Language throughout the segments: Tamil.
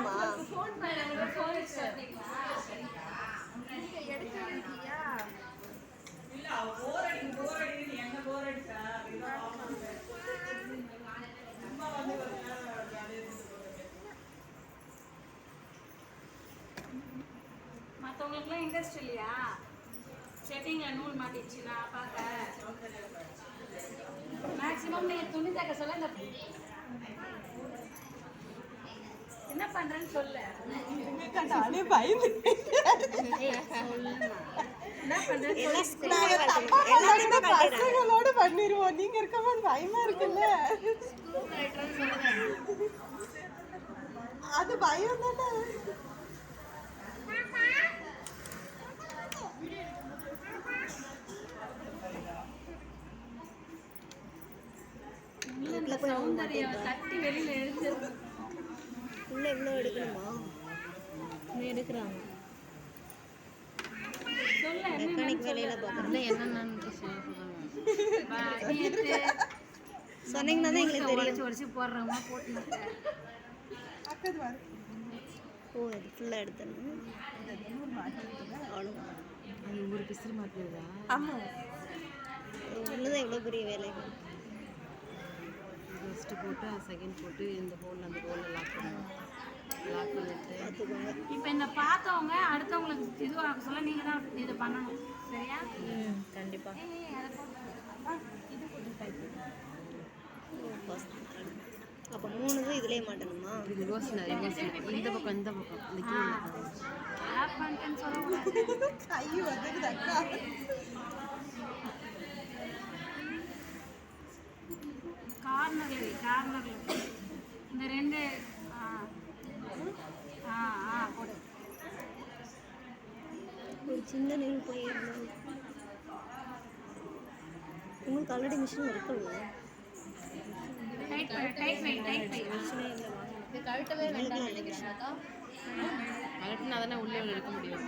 வேணுமா மற்றவங்களுக்குலாம் இன்ட்ரெஸ்ட் இல்லையா? செட்டிங்கில் நூல் மாட்டிடுச்சுன்னா பார்க்க. மேக்ஸிமம் நீங்கள் துணி தைக்க சொல்ல இந்த என்ன சொல்லு. நானே பயந்து சொல்லு. நாங்க பசங்களோட இருக்கும்போது பயமா இருக்குல்ல? அது பயம் தானே. தட்டி வெளியில் எழுந்துருக்கும் உள்ள இவ்வளோ எடுக்கணுமா? இன்னும் எடுக்கிறாங்க. மெக்கானிக் வேலையில சொன்னீங்கன்னா தான் எங்களுக்கு தெரியும். உடச்சி ஓ இது ஃபுல்லாக எடுத்துடணும் அவ்வளோதான் அது ஒரு பிசிறு இவ்வளோ பெரிய வேலை. ஃபஸ்ட்டு போட்டு செகண்ட் போட்டு இந்த ஹோல் அந்த ஹோலில் லாக் பண்ணணும் லாக் பண்ணிட்டு இப்போ இந்த பார்த்தவங்க அடுத்தவங்களுக்கு இதுவாக சொல்ல நீங்கள் தான் இது பண்ணணும் சரியா ம் கண்டிப்பாக அதை. அப்போ மூணு தான் இதுலேயே மாட்டணுமா இது ரோஸ்னா ரோஸ்னா இந்த பக்கம் இந்த பக்கம் இந்த கீழே பண்ணிட்டேன்னு சொல்லக்கூடாது கை வந்துடுது அக்கா கார்னர்ல கார்னர்ல இந்த ரெண்டு ஆ ஆ ஆ போடு. ஒரு சின்ன நெல் போய். உங்களுக்கு ஆல்ரெடி மிஷின் இருக்குல்ல? டைட் பண்ணு டைட் வை டைட் வை எங்களுக்கு நல்ல மிஷின் கலட்டினா தானே உள்ளே உள்ள எடுக்க முடியும்.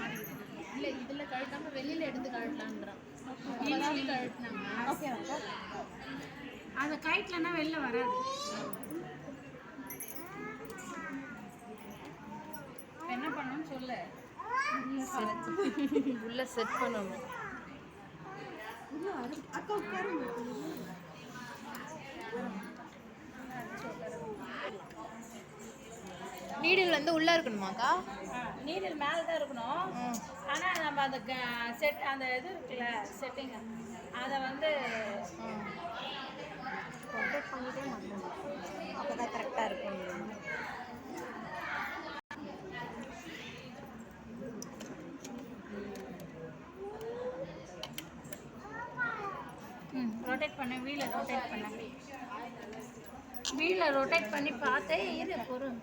அது கைட்லன்னா வெளில வராது. என்ன பண்ணணும்னு சொல்லு. உள்ளே செட் பண்ணணும். அக்கா உட்காருங்க நீடில் வந்து உள்ளே இருக்கணுமாக்கா நீடில் மேலே தான் இருக்கணும் ஆனால் நம்ம அந்த செட் அந்த இது இருக்குல்ல செட்டிங் அதை வந்து ரொட்டேட் பண்ணிட்டே மாட்டணும் அப்போ தான் கரெக்டாக இருக்கும் ரொட்டேட் பண்ண வீலை ரொட்டேட் பண்ண. வீலை ரொட்டேட் பண்ணி பார்த்தே இரு பொருள்